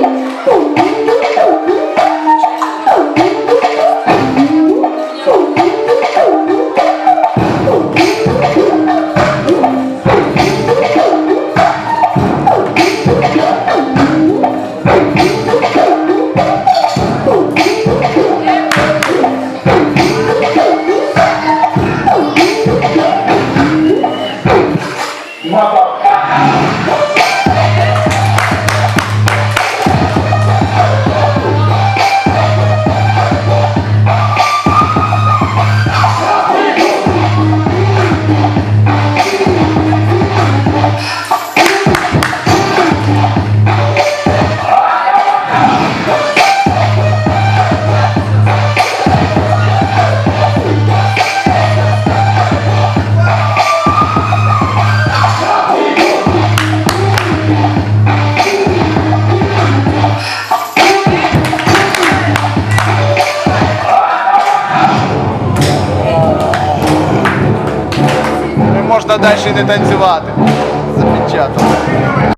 Не можна далі не танцювати. Запечатано.